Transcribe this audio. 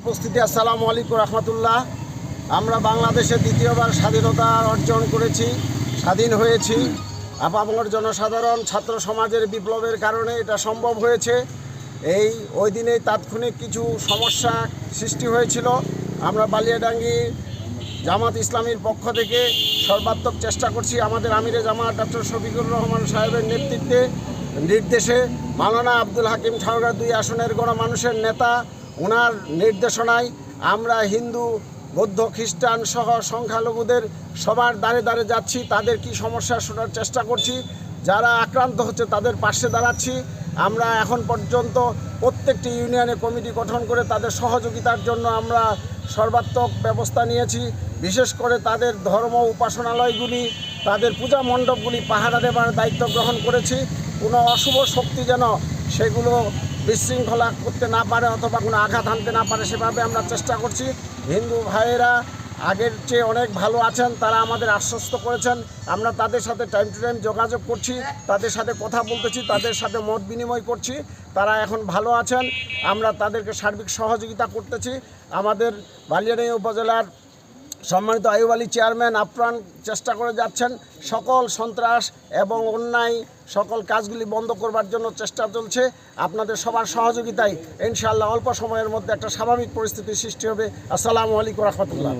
উপস্থিতি, আসসালামু আলাইকুম রহমতুল্লাহ। আমরা বাংলাদেশে দ্বিতীয়বার স্বাধীনতা অর্জন করেছি, স্বাধীন হয়েছি। আপামর জনসাধারণ, ছাত্র সমাজের বিপ্লবের কারণে এটা সম্ভব হয়েছে। এই, ওই দিনে তাৎক্ষণিক কিছু সমস্যা সৃষ্টি হয়েছিল। আমরা বালিয়াডাঙ্গি জামাত ইসলামীর পক্ষ থেকে সর্বাত্মক চেষ্টা করছি আমাদের আমিরে জামাত ডক্টর শফিকুর রহমান সাহেবের নেতৃত্বে নির্দেশে। মাওলানা আব্দুল হাকিম ঠাকুর দুই আসনের গণমানুষের নেতা ওনার নির্দেশনায় আমরা হিন্দু, বৌদ্ধ, খ্রিস্টান সহ সংখ্যালঘুদের সবার দ্বারে দ্বারে যাচ্ছি, তাদের কি সমস্যা শোনার চেষ্টা করছি, যারা আক্রান্ত হচ্ছে তাদের পাশে দাঁড়াচ্ছি। আমরা এখন পর্যন্ত প্রত্যেকটি ইউনিয়নে কমিটি গঠন করে তাদের সহযোগিতার জন্য আমরা সর্বাত্মক ব্যবস্থা নিয়েছি। বিশেষ করে তাদের ধর্ম উপাসনালয়গুলি, তাদের পূজা মণ্ডপগুলি পাহারা দেবার দায়িত্ব গ্রহণ করেছি। কোনো অশুভ শক্তি যেন সেগুলো বিশৃঙ্খলা করতে না পারে অথবা কোনো আঘাত আনতে না পারে, সেভাবে আমরা চেষ্টা করছি। হিন্দু ভাইয়েরা আগের চেয়ে অনেক ভালো আছেন, তারা আমাদের আশ্বস্ত করেছেন। আমরা তাদের সাথে টাইম টু টাইম যোগাযোগ করছি, তাদের সাথে কথা বলতেছি, তাদের সাথে মত বিনিময় করছি। তারা এখন ভালো আছেন, আমরা তাদেরকে সার্বিক সহযোগিতা করতেছি। আমাদের বালিয়াড়ি উপজেলার সম্মানিত আয়ুব আলী চেয়ারম্যান, আপ্রাণ চেষ্টা করে যাচ্ছেন। সকল সন্ত্রাস এবং অন্যায়, সকল কাজগুলি বন্ধ করবার জন্য চেষ্টা চলছে। আপনাদের সবার সহযোগিতায় ইনশাল্লাহ অল্প সময়ের মধ্যে একটা স্বাভাবিক পরিস্থিতি সৃষ্টি হবে। আসসালামু আলাইকুম রহমতুল্লাহ।